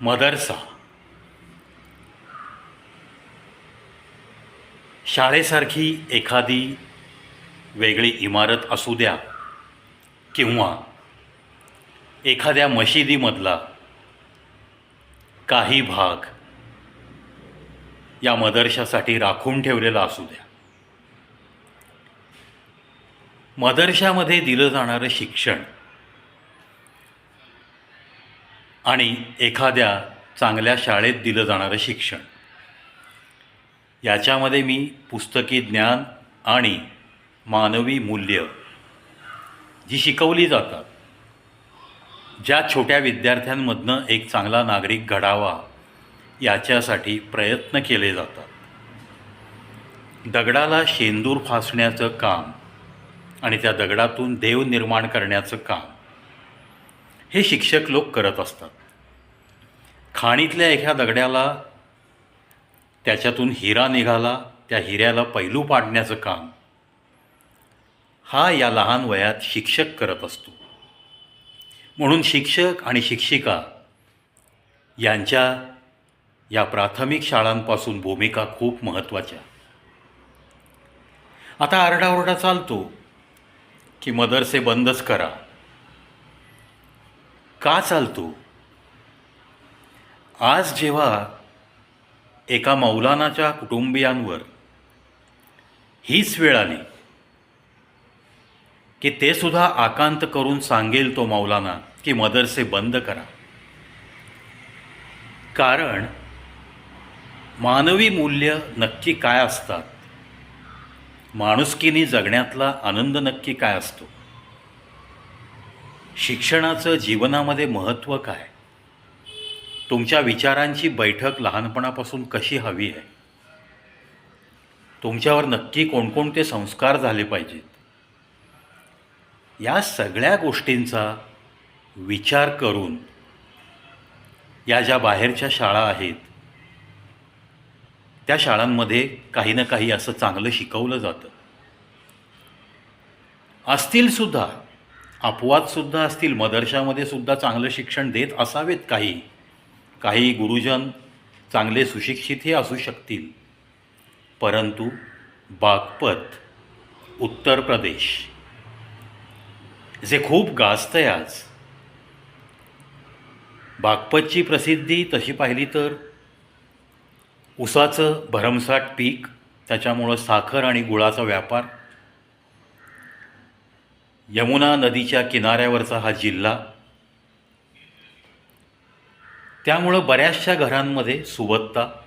मदरसा. शाळेसारखी एखादी वेगळी इमारत असू द्या किंवा एखाद्या मशिदीमधला काही भाग या मदरशासाठी राखून ठेवलेला असू द्या. मदरशामध्ये दिलं जाणारं शिक्षण आणि एखाद्या चांगल्या शाळेत दिलं जाणारं शिक्षण. याच्यामध्ये मी पुस्तकी ज्ञान आणि मानवी मूल्य जी शिकवली जातात ज्या छोट्या विद्यार्थ्यांमधनं एक चांगला नागरिक घडावा याच्यासाठी प्रयत्न केले जातात. दगडाला शेंदूर फासण्याचं काम आणि त्या दगडातून देव निर्माण करण्याचं काम हे शिक्षक लोक करत असतात. खाणीतल्या एका दगड्याला त्याच्यातून हिरा निघाला त्या हिऱ्याला पैलू पाडण्याचं काम. हा या लहान वयात शिक्षक करत असतो. म्हणून शिक्षक आणि शिक्षिका यांच्या या प्राथमिक शाळांपासून भूमिका खूप महत्त्वाच्या. आता आरडाओरडा चालतो की मदरसे बंदच करा. का चालतो? आज जेव्हा एका मौलानाच्या कुटुंबियांवर हीच वेळ आली की ते सुद्धा आकांत करून सांगेल तो मौलाना की मदरसे बंद करा. कारण मानवी मूल्य नक्की काय असतात? माणुसकीनी जगण्यातला आनंद नक्की काय असतो? शिक्षणाचं जीवनामध्ये महत्त्व काय? तुमच्या विचारांची बैठक लहानपणापासून कशी हवी आहे? तुमच्यावर नक्की कोणकोणते संस्कार झाले पाहिजेत? या सगळ्या गोष्टींचा विचार करून या ज्या बाहेरच्या शाळा आहेत त्या शाळांमध्ये काही ना काही असं चांगलं शिकवलं जातं. असतील सुद्धा अपवादसुद्धा असतील मदरशामध्ये सुद्धा चांगलं शिक्षण देत असावेत काही. काही गुरुजन चांगले सुशिक्षितही असू शकतील. परंतु बागपत उत्तर प्रदेश. जे खूप गाजतंय आहे आज. बागपतची प्रसिद्धी तशी पाहिली तर उसाचं भरमसाठ पीक त्याच्यामुळं साखर आणि गुळाचा व्यापार यमुना नदीच्या किनाऱ्यावरचा हा जिल्हा त्यामुळं बऱ्याचशा घरांमध्ये सुबत्ता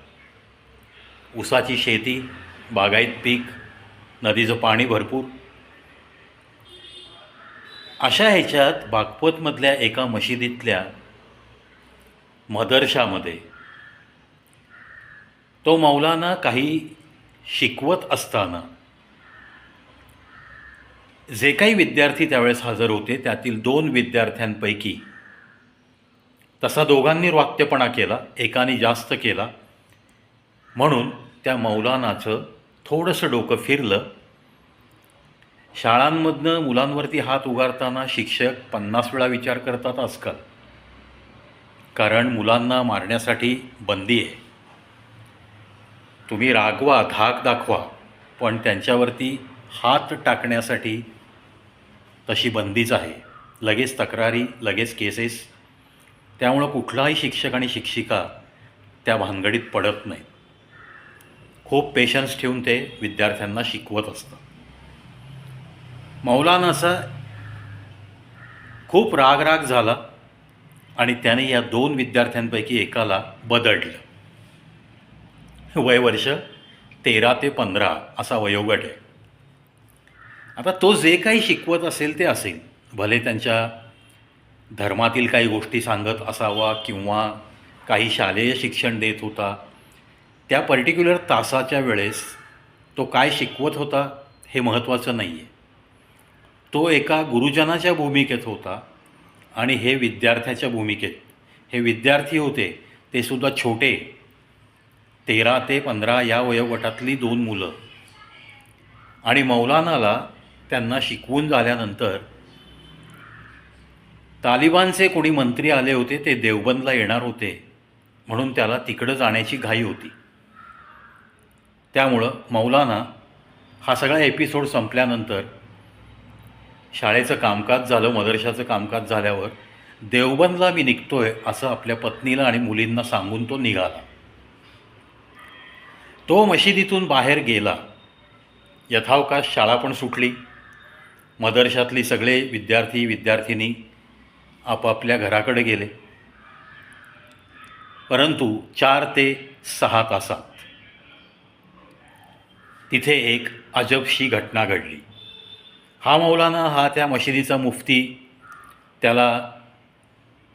ऊसाची शेती बागायत पीक नदीचं पाणी भरपूर. अशा ह्याच्यात बागपतमधल्या एका मशिदीतल्या मदरशामध्ये तो मौलाना काही शिकवत असताना जे काही विद्यार्थी त्यावेळेस हजर होते त्यातील दोन विद्यार्थ्यांपैकी तसा दोघांनी वाक्यपणा केला एकाने जास्त केला. म्हणून त्या मौलानाचं थोडंसं डोकं फिरलं. शाळांमधनं मुलांवरती हात उगारताना शिक्षक पन्नास वेळा विचार करतात आजकाल. कारण मुलांना मारण्यासाठी बंदी आहे. तुम्ही रागवा धाक दाखवा पण त्यांच्यावरती हात टाकण्यासाठी तशी बंदीच आहे. लगेच तक्रारी लगेच केसेस. त्यामुळं कुठलाही शिक्षक आणि शिक्षिका त्या भानगडीत पडत नाहीत. खूप पेशन्स ठेवून ते विद्यार्थ्यांना शिकवत असतात. मौलानाचा खूप राग राग झाला आणि त्याने या दोन विद्यार्थ्यांपैकी एकाला बदडलं. वय वर्ष तेरा ते पंधरा असा वयोगट आहे. आता तो जे काही शिकवत असेल ते असेल. भले त्यांच्या धर्मातील काही गोष्टी सांगत असावा किंवा काही शालेय शिक्षण देत होता. त्या पर्टिक्युलर तासाच्या वेळेस तो काय शिकवत होता हे महत्त्वाचं नाही आहे तो एका गुरुजनाच्या भूमिकेत होता आणि हे विद्यार्थ्याच्या भूमिकेत. हे विद्यार्थी होते ते सुद्धा छोटे. तेरा ते पंधरा या वयोगटातली दोन मुलं. आणि मौलानाला त्यांना शिकवून झाल्यानंतर तालिबानचे कोणी मंत्री आले होते ते देवबंदला येणार होते म्हणून त्याला तिकडं जाण्याची घाई होती. त्यामुळं मौलाना हा सगळा एपिसोड संपल्यानंतर शाळेचं कामकाज झालं मदरशाचं कामकाज झाल्यावर देवबंदला मी निघतोय असं आपल्या पत्नीला आणि मुलींना सांगून तो निघाला. तो मशिदीतून बाहेर गेला. यथावकाश शाळा पण सुटली. मदरशातली सगळे विद्यार्थी विद्यार्थिनी आपापल्या घराकडे गेले. परंतु चार ते सहा तासात तिथे एक अजबशी घटना घडली. हा मौलाना हा त्या मशिदीचा मुफ्ती त्याला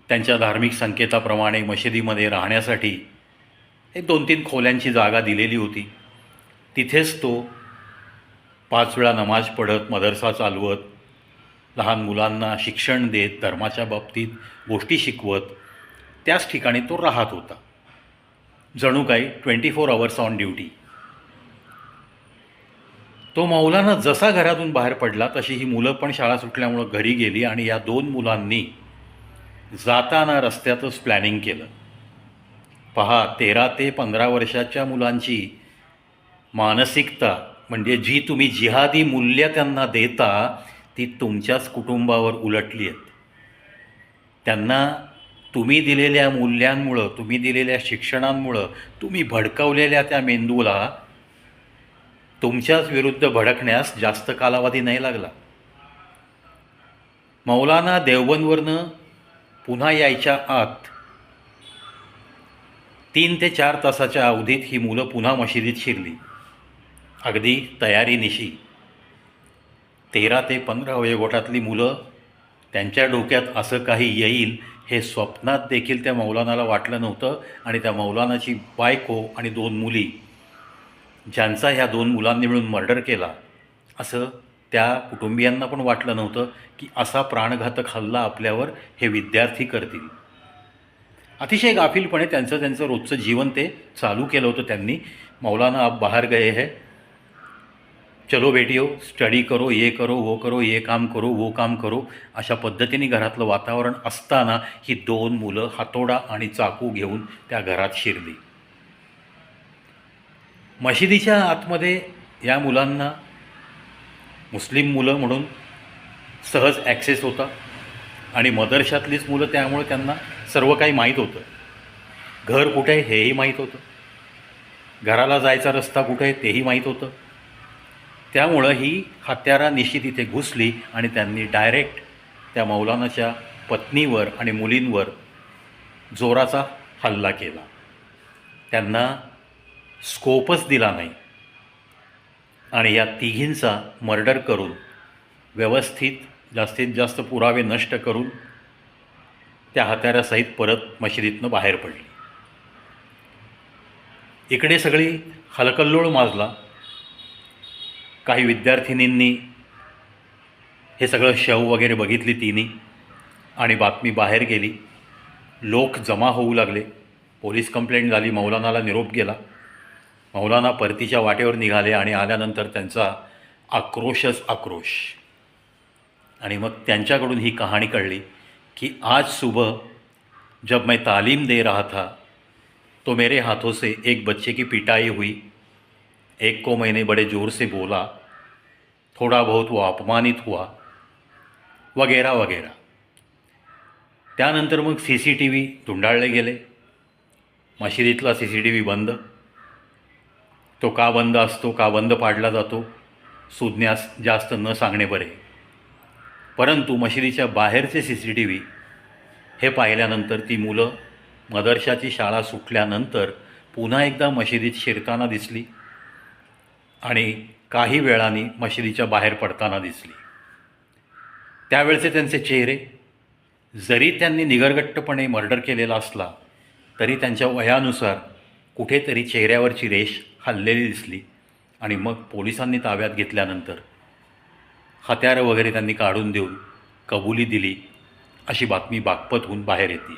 त्यांच्या धार्मिक संकेताप्रमाणे मशिदीमध्ये राहण्यासाठी एक दोन तीन खोल्यांची जागा दिलेली होती. तिथेच तो पाच वेळा नमाज पढत मदरसा चालवत लहान मुलांना शिक्षण देत धर्माच्या बाबतीत गोष्टी शिकवत त्याच ठिकाणी तो राहत होता. जणू काही twenty four hours on duty तो मौलाना जसा घरातून बाहेर पडला तशी ही मुलं पण शाळा सुटल्यामुळं घरी गेली आणि या दोन मुलांनी जाताना रस्त्यातच प्लॅनिंग केलं. पहा तेरा ते पंधरा वर्षाच्या मुलांची मानसिकता म्हणजे जी तुम्ही जिहादी मूल्य त्यांना देता ती तुमच्याच कुटुंबावर उलटली आहेत. त्यांना तुम्ही दिलेल्या मूल्यांमुळं तुम्ही दिलेल्या शिक्षणांमुळं तुम्ही भडकवलेल्या त्या मेंदूला तुमच्याच विरुद्ध भडकण्यास जास्त कालावधी नाही लागला. मौलाना देवबंदवरनं पुन्हा यायच्या आत तीन ते चार तासाच्या अवधीत ही मुलं पुन्हा मशिदीत शिरली. अगदी तयारीनिशी. तेरा ते पंधरा वयोगटातली मुलं त्यांच्या डोक्यात असं काही येईल हे स्वप्नात देखील त्या मौलानाला वाटलं नव्हतं आणि त्या मौलानाची बायको आणि दोन मुली ज्यांचा ह्या दोन मुलांनी मिळून मर्डर केला असं त्या कुटुंबियांना पण वाटलं नव्हतं की असा प्राणघातक हल्ला आपल्यावर हे विद्यार्थी करतील. अतिशय गाफीलपणे त्यांचं त्यांचं रोजचं जीवन ते चालू केलं होतं त्यांनी. मौलाना आप बाहेर गए है. चलो बेटियो स्टडी करो ये करो वो करो ये काम करो वो काम करो. अशा पद्धतीने घरातलं वातावरण असताना ही दोन मुलं हातोडा आणि चाकू घेऊन त्या घरात शिरली. मशिदीच्या आतमध्ये या मुलांना मुस्लिम मुलं म्हणून सहज ॲक्सेस होता आणि मदरशातलीच मुलं त्यामुळे त्यांना सर्व काही माहीत होतं. घर कुठे आहे हेही माहीत होतं. घराला जायचा रस्ता कुठे आहे तेही माहीत होतं. त्यामुळं ही हत्यारा निशी तिथे घुसली आणि त्यांनी डायरेक्ट त्या मौलानाच्या पत्नीवर आणि मुलींवर जोराचा हल्ला केला. त्यांना स्कोपच दिला नाही. आणि या तिघींचा मर्डर करून व्यवस्थित जास्तीत जास्त पुरावे नष्ट करून त्या हत्यारासहित परत मशिदीतनं बाहेर पडली. इकडे सगळी हलकल्लोळ माजला. काही विद्यार्थिनींनी हे सगळं शव वगैरे बघितली तिने आणि बातमी बाहेर गेली. लोक जमा होऊ लागले. पोलीस कंप्लेंट झाली. मौलानाला निरोप गेला. मौलाना परतीच्या वाटेवर निघाले आणि आल्यानंतर त्यांचा आक्रोशच आक्रोश. आणि मग त्यांच्याकडून ही कहाणी कळली कि आज सुबह जब मैं तालीम दे रहा था तो मेरे हाथों से एक बच्चे की पिटाई हुई. एक को मैंने बड़े ज़ोर से बोला थोड़ा बहुत वो अपमानित हुआ वगैरह वगैरह। त्यानंतर मग सी सी टी व्ही धुंडाळले गेले मशिदीतला सी सी टी व्ही बंद तो का बंद असतो का बंद पाडला जातो सुज्ञास जास्त न सांगणे बरे। परंतु मशिदीच्या बाहेरचे सी सी टी व्ही हे पाहिल्यानंतर ती मुलं मदरशाची शाळा सुटल्यानंतर पुन्हा एकदा मशिदीत शिरताना दिसली आणि काही वेळाने मशिदीच्या बाहेर पडताना दिसली. त्यावेळचे त्यांचे चेहरे जरी त्यांनी निगरगट्टपणे मर्डर केलेला असला तरी त्यांच्या वयानुसार कुठेतरी चेहऱ्यावरची रेष हल्लेली दिसली आणि मग पोलिसांनी ताब्यात घेतल्यानंतर हत्यारं वगैरे त्यांनी काढून देऊन कबुली दिली अशी बातमी बागपत होऊन बाहेर येते.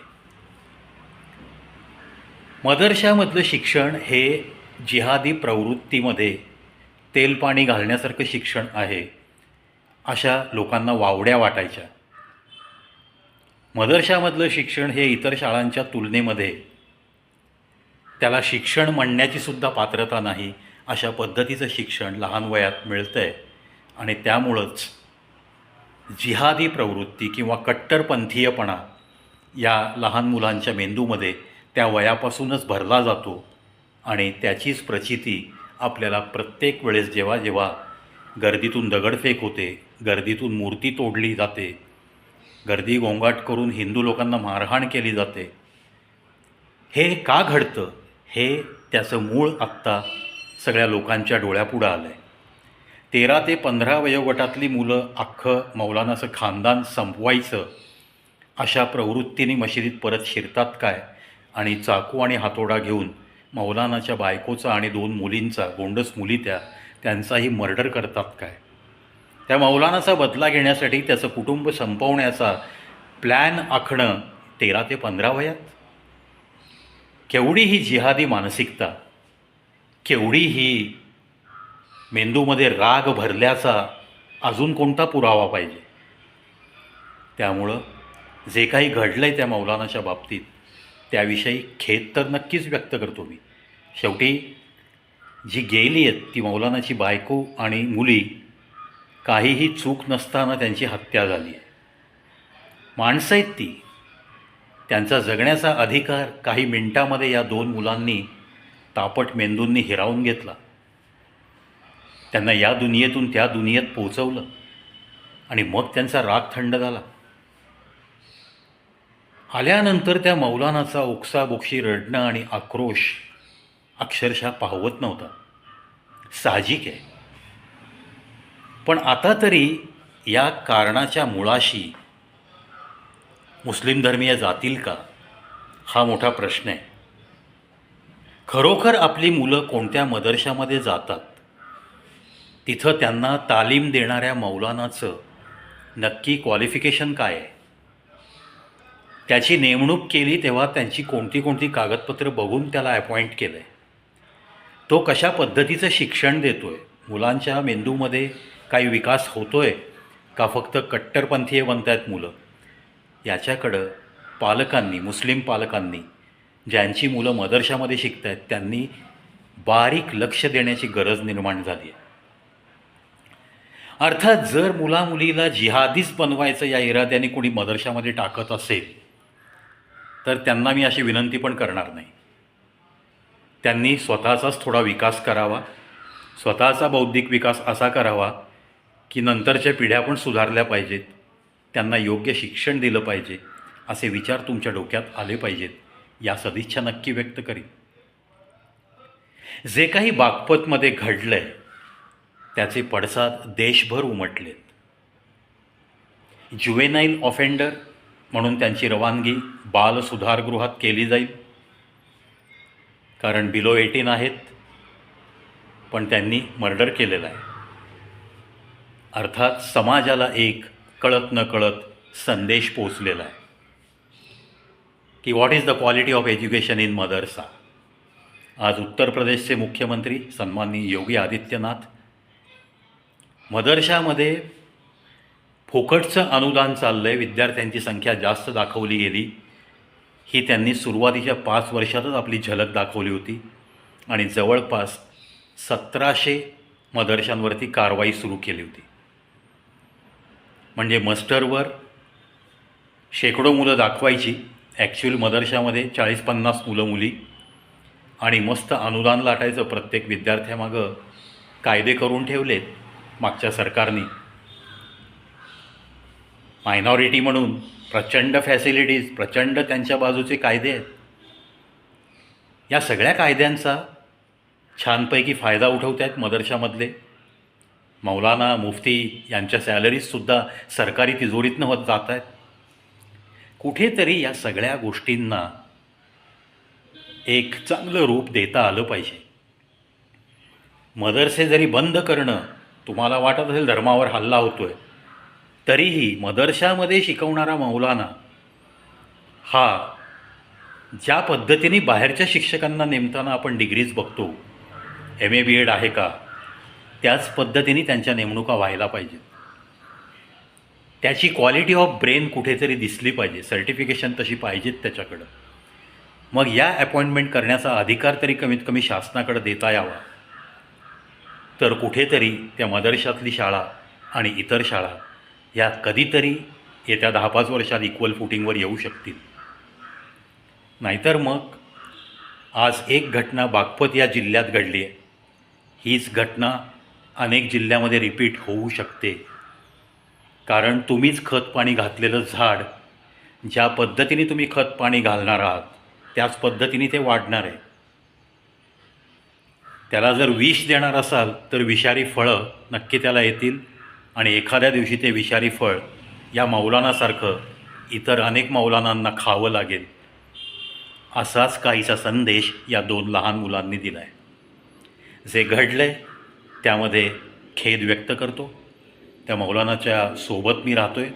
मदरशामधलं शिक्षण हे जिहादी प्रवृत्तीमध्ये तेलपाणी घालण्यासारखं शिक्षण आहे अशा लोकांना वावड्या वाटायच्या. मदरशामधलं शिक्षण हे इतर शाळांच्या तुलनेमध्ये त्याला शिक्षण म्हणण्याची सुद्धा पात्रता नाही अशा पद्धतीचं शिक्षण लहान वयात मिळतं आहे आणि त्यामुळंच जिहादी प्रवृत्ती किंवा कट्टरपंथीयपणा या लहान मुलांच्या मेंदूमध्ये त्या वयापासूनच भरला जातो आणि त्याचीच प्रचिती आपल्याला प्रत्येक वेळेस जेव्हा जेव्हा गर्दीतून दगडफेक होते गर्दीतून मूर्ती तोडली जाते गर्दी गोंगाट करून हिंदू लोकांना मारहाण केली जाते हे का घडतं? हे त्याचं मूळ आत्ता सगळ्या लोकांच्या डोळ्यापुढं आलं आहे तेरा ते पंधरा वयोगटातली मुलं अख्खं मौलानाचं खानदान संपवायचं अशा प्रवृत्तीने मशिदीत परत शिरतात काय? आणि चाकू आणि हातोडा घेऊन मौलानाच्या बायकोचा आणि दोन मुलींचा गोंडस मुली त्या त्यांचाही मर्डर करतात काय? त्या मौलानाचा बदला घेण्यासाठी त्याचं कुटुंब संपवण्याचा प्लॅन आखणं तेरा ते पंधरा वयात? केवढी ही जिहादी मानसिकता केवढी ही मेंदूमध्ये राग भरल्याचा अजून कोणता पुरावा पाहिजे? त्यामुळं जे काही घडलं आहे त्या मौलानाच्या बाबतीत त्याविषयी खेद तर नक्कीच व्यक्त करतो मी. शेवटी जी गेली आहेत ती मौलानाची बायको आणि मुली काहीही चूक नसताना त्यांची हत्या झाली आहे. माणसं आहेत ती. त्यांचा जगण्याचा अधिकार काही मिनिटामध्ये या दोन मुलांनी तापट मेंदूंनी हिरावून घेतला. त्यांना या दुनियेतून त्या दुनियेत पोचवलं आणि मग त्यांचा राग थंड झाला. आल्यानंतर त्या मौलानाचा ओक्साबोक्षी रडणं आणि आक्रोश अक्षरशः पाहवत नव्हता. साहजिक आहे. पण आता तरी या कारणाच्या मुळाशी मुस्लिम धर्मीय जातील का? हा मोठा प्रश्न आहे. खरोखर आपली मुलं कोणत्या मदरशामध्ये जातात? तिथं त्यांना तालीम देणाऱ्या मौलानाचं नक्की क्वालिफिकेशन काय आहे? त्याची नेमणूक केली तेव्हा त्यांची कोणती कोणती कागदपत्रं बघून त्याला अपॉइंट केलं आहे तो कशा पद्धतीचं शिक्षण देतो आहे मुलांच्या मेंदूमध्ये काही विकास होतो आहे का फक्त कट्टरपंथीय बनत आहेत मुलं? याच्याकडं पालकांनी मुस्लिम पालकांनी ज्यांची मुलं मदरशामध्ये शिकत आहेत त्यांनी बारीक लक्ष देण्याची गरज निर्माण झाली आहे अर्थात जर मुलामुलीला जिहादीच बनवायचं या इराद्याने कोणी मदरशामध्ये टाकत असेल तर त्यांना मी अशी विनंती पण करणार नाही. त्यांनी स्वतःचाच थोडा विकास करावा. स्वतःचा बौद्धिक विकास असा करावा की नंतरच्या पिढ्या पण सुधारल्या पाहिजेत. त्यांना योग्य शिक्षण दिलं पाहिजे. असे विचार तुमच्या डोक्यात आले पाहिजेत. या सदिच्छा नक्की व्यक्त करीन. जे काही बागपतमध्ये घडलं आहे त्याचे पडसाद देशभर उमटलेत. ज्युवेनाईल ऑफेंडर म्हणून त्यांची रवानगी बाल सुधारगृहात केली जाईल. कारण बिलो एटीन आहेत पण त्यांनी मर्डर केलेलं आहे. अर्थात समाजाला एक कळत न कळत संदेश पोचलेला आहे. की what is the quality of education in मदरसा आज उत्तर प्रदेशचे मुख्यमंत्री सन्माननीय योगी आदित्यनाथ मदरशामध्ये फुकटचं अनुदान चाललं आहे विद्यार्थ्यांची संख्या जास्त दाखवली गेली. ही त्यांनी सुरुवातीच्या पाच वर्षातच आपली झलक दाखवली होती. आणि जवळपास सतराशे मदरशांवरती कारवाई सुरू केली होती. म्हणजे मस्टरवर शेकडो मुलं दाखवायची. ॲक्च्युअल मदरशामध्ये चाळीस पन्नास मुलं मुली. आणि मस्त अनुदान लाटायचं प्रत्येक विद्यार्थ्यामागं कायदे करून ठेवलेत मागच्या सरकारने. मायनॉरिटी म्हणून प्रचंड फॅसिलिटीज प्रचंड त्यांच्या बाजूचे कायदे आहेत. या सगळ्या कायद्यांचा छानपैकी फायदा उठवत आहेत मदरशामधले मौलाना मुफ्ती यांच्या सॅलरीजसुद्धा सरकारी तिजोरीतनं होत जात आहेत कुठेतरी या सगळ्या गोष्टींना एक चांगलं रूप देता आलं पाहिजे. मदरसे जरी बंद करणं तुम्हाला वाटत असेल धर्मावर हल्ला होतो आहे तरीही मदरशामध्ये शिकवणारा मौलाना हा ज्या पद्धतीने बाहेरच्या शिक्षकांना नेमताना आपण डिग्रीज बघतो एम ए बी एड आहे का त्याच पद्धतीने त्यांच्या नेमणुका व्हायला पाहिजेत. त्याची क्वालिटी ऑफ ब्रेन कुठेतरी दिसली पाहिजे सर्टिफिकेशन तशी पाहिजेत त्याच्याकडं. मग या अपॉइंटमेंट करण्याचा अधिकार तरी कमीत कमी शासनाकडे देता यावा. तर कुठेतरी त्या मदरशातली शाळा आणि इतर शाळा या कधीतरी येत्या दहा पाच वर्षात इक्वल फुटिंगवर येऊ शकतील. नाहीतर मग आज एक घटना बागपत या जिल्ह्यात घडली आहे. हीच घटना अनेक जिल्ह्यामध्ये रिपीट होऊ शकते. कारण तुम्हीच खत पाणी घातलेलं झाड ज्या पद्धतीने तुम्ही खत पाणी घालणार आहात त्याच पद्धतीने ते वाढणार आहे. त्याला जर विष देणार असाल तर विषारी फळं नक्की त्याला येतील. आणि एखाद्या दिवशी ते विषारी फळ या मौलानासारखं इतर अनेक मौलानांना खावं लागेल असाच काहीसा संदेश या दोन लहान मुलांनी दिला आहे जे घडलं त्यामध्ये खेद व्यक्त करतो. त्या मौलानाच्या सोबत मी राहतो आहे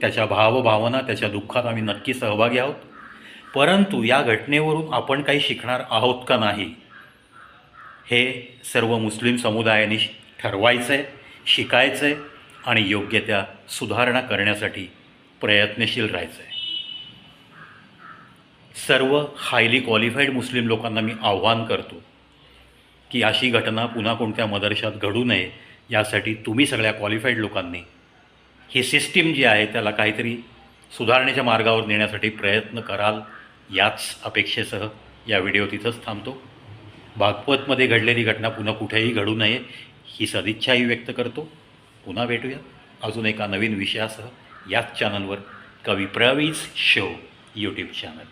त्याच्या भावभावना त्याच्या दुःखात आम्ही नक्की सहभागी आहोत. परंतु या घटनेवरून आपण काही शिकणार आहोत का नाही हे सर्व मुस्लिम समुदायाने ठरवायचं आहे शिकायचं आहे आणि योग्य त्या सुधारणा करण्यासाठी प्रयत्नशील राहायचं आहे सर्व हायली क्वालिफाईड मुस्लिम लोकांना मी आव्हान करतो की अशी घटना पुन्हा कोणत्या मदरशात घडू नये यासाठी तुम्ही सगळ्या क्वालिफाईड लोकांनी ही सिस्टीम जी आहे त्याला काहीतरी सुधारण्याच्या मार्गावर नेण्यासाठी प्रयत्न कराल याच अपेक्षेसह या व्हिडिओ तिथंच थांबतो. बागपतमध्ये घडलेली घटना पुन्हा कुठेही घडू नये ही सदिच्छाही व्यक्त करतो. पुन्हा भेटूया. अजून एका नवीन विषयासह याच चॅनलवर कवी प्रवीज शो यूट्यूब चॅनल